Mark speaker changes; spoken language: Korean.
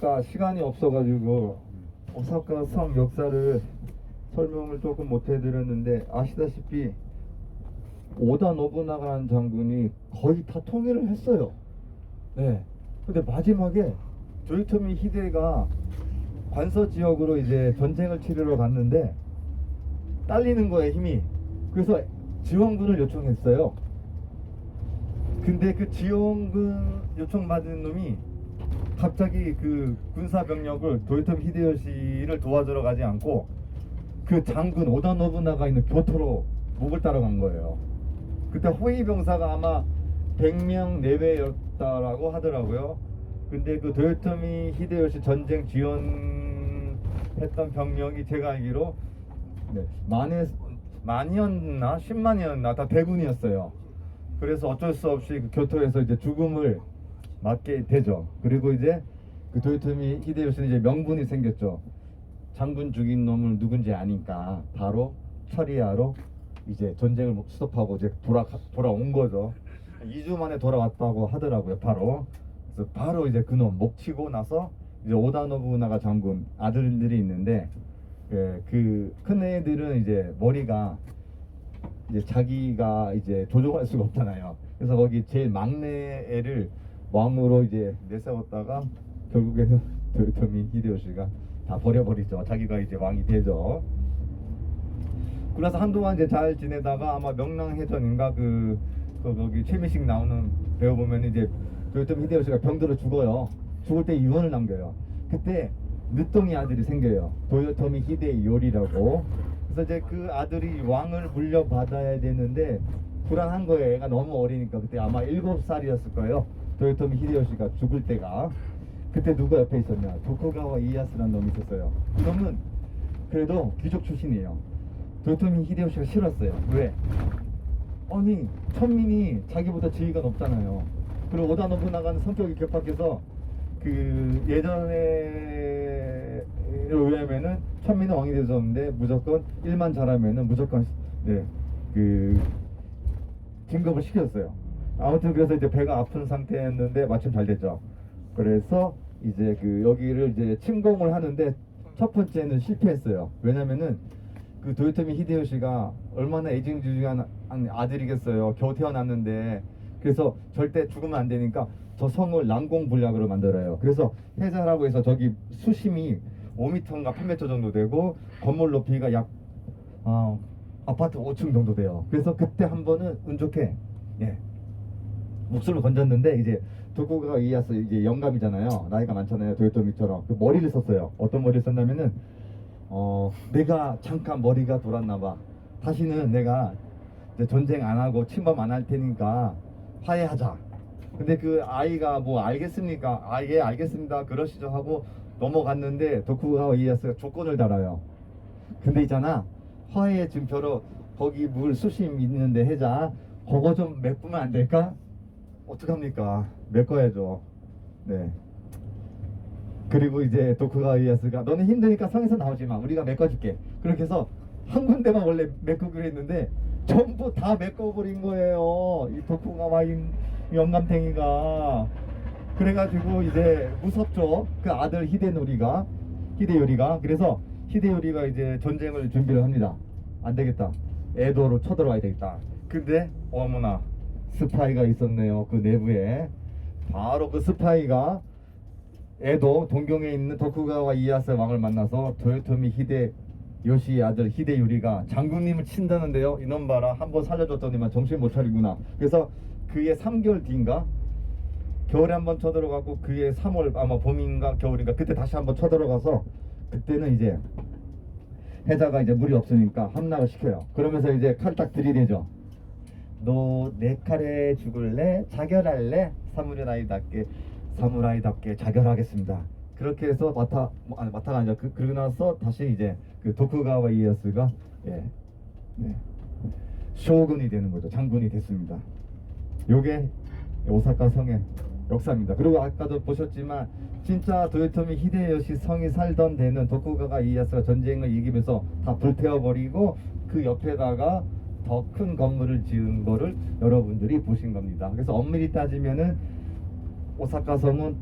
Speaker 1: 아까 시간이 없어가지고 오사카 성 역사를 설명을 조금 못 해드렸는데 아시다시피 오다 노부나가라는 장군이 거의 다 통일을 했어요. 네. 근데 마지막에 조이토미 히데가 관서 지역으로 이제 전쟁을 치르러 갔는데 딸리는 거예요 힘이. 그래서 지원군을 요청했어요. 근데 그 지원군 요청 받은 놈이 갑자기 그 군사 병력을 도요토미 히데요시를 도와주러 가지 않고 그 장군 오다 노부나가 있는 교토로 목을 따러 간 거예요. 그때 호위 병사가 아마 100명 내외였다라고 하더라고요. 근데 그 도요토미 히데요시 전쟁 지원했던 병력이 제가 알기로 네, 만에 만이었나 10만이었나 다 대군이었어요. 그래서 어쩔 수 없이 그 교토에서 이제 죽음을 맞게 되죠. 그리고 이제 그 도요토미 히데요시는 이제 명분이 생겼죠. 장군 죽인 놈을 누군지 아니까 바로 처리하러 이제 전쟁을 스톱하고 이제 돌아 돌아온 거죠. 2주 만에 돌아왔다고 하더라고요. 바로 그래서 바로 이제 그놈 목 치고 나서 이제 오다 노부나가 장군 아들들이 있는데 예, 그큰 애들은 이제 머리가 이제 자기가 이제 조종할 수가 없잖아요. 그래서 거기 제일 막내 애를 왕으로 이제 내세웠다가 결국에는 도요토미 히데요시가 다 버려버리죠. 자기가 이제 왕이 되죠. 그래서 한동안 이제 잘 지내다가 아마 명랑해전인가 그, 그 거기 최민식 나오는 배우 보면 이제 도요토미 히데요시가 병들어 죽어요. 죽을 때 유언을 남겨요. 그때 늦둥이 아들이 생겨요. 도요토미 히데요리라고. 그래서 이제 그 아들이 왕을 물려받아야 되는데 불안한 거예요. 애가 너무 어리니까 그때 아마 일곱 살이었을 거예요. 도요토미 히데요시가 죽을 때가. 그때 누가 옆에 있었냐? 도쿠가와 이에야스라는 놈이 있었어요. 이 놈은 그래도 귀족 출신이에요. 도요토미 히데요시가 싫었어요. 왜? 아니 천민이 자기보다 지위가 높잖아요. 그리고 오다 노부나가는 성격이 괴팍해서 그 예전에 의하면은 천민은 왕이 되었는데 무조건 일만 잘하면은 무조건 네그 진급을 시켰어요. 아무튼 그래서 이제 배가 아픈 상태였는데 마침 잘 됐죠. 그래서 이제 그 여기를 이제 침공을 하는데 첫 번째는 실패했어요. 왜냐면은 그 도요토미 히데요시가 얼마나 애증주의한 아들이겠어요. 겨우 태어났는데 그래서 절대 죽으면 안 되니까 저 성을 난공불락으로 만들어요. 그래서 해자라고 해서 저기 수심이 5m인가 8m 정도 되고 건물 높이가 약 어, 아파트 5층 정도 돼요. 그래서 그때 한 번은 운 좋게 예, 목숨을 건졌는데 이제 도쿠가 이에야스 이제 영감이잖아요. 나이가 많잖아요. 도요토미처럼 그 머리를 썼어요. 어떤 머리를 썼냐면은 어 내가 잠깐 머리가 돌았나 봐. 다시는 내가 전쟁 안 하고 침범 안 할 테니까 화해하자. 근데 그 아이가 뭐 알겠습니까? 아 예 알겠습니다. 그러시죠 하고 넘어갔는데 도쿠가와 이에야스가 조건을 달아요. 근데 있잖아 화해 증표로 거기 물 수심 있는데 해자 그거 좀 메꾸면 안 될까? 어떡합니까? 메꿔야죠. 네. 그리고 이제 도쿠가 이에야스가 너는 힘드니까 성에서 나오지 마. 우리가 메꿔줄게. 그렇게 해서 한 군데만 원래 메꾸기로 했는데 전부 다 메꿔버린 거예요. 이 도쿠가와 이 영감탱이가. 그래가지고 이제 무섭죠. 그 아들 히데노리가 히데요리가 그래서 히데요리가 이제 전쟁을 준비를 합니다. 안 되겠다. 에도로 쳐들어와야 되겠다. 근데 어머나 스파이가 있었네요. 그 내부에 바로 그 스파이가 에도 동경에 있는 도쿠가와 이에야스 왕을 만나서 도요토미 히데 요시의 아들 히데요리가 장군님을 친다는데요. 이놈 봐라 한 번 살려줬더니만 정신 못 차리구나. 그래서 그의 3개월 뒤인가 겨울에 한 번 쳐들어가고 그해 3월 아마 봄인가 겨울인가 그때 다시 한 번 쳐들어가서 그때는 이제 해자가 이제 물이 없으니까 함락을 시켜요. 그러면서 이제 칼딱 들이대죠. 너 내 칼에 죽을래? 자결할래? 사무라이답게 사무라이답게 자결하겠습니다. 그렇게 해서 마타 뭐, 아니 마타가 아니라 그, 그러고 나서 다시 이제 그 도쿠가와 이에야스가 예, 네, 쇼군이 되는 거죠. 장군이 됐습니다. 요게 오사카 성의 역사입니다. 그리고 아까도 보셨지만 진짜 도요토미 히데요시 성이 살던 데는 도쿠가와 이에야스가 전쟁을 이기면서 다 불태워 버리고 그 옆에다가 더 큰 건물을 지은 거를 여러분들이 보신 겁니다. 그래서 엄밀히 따지면은 오사카 도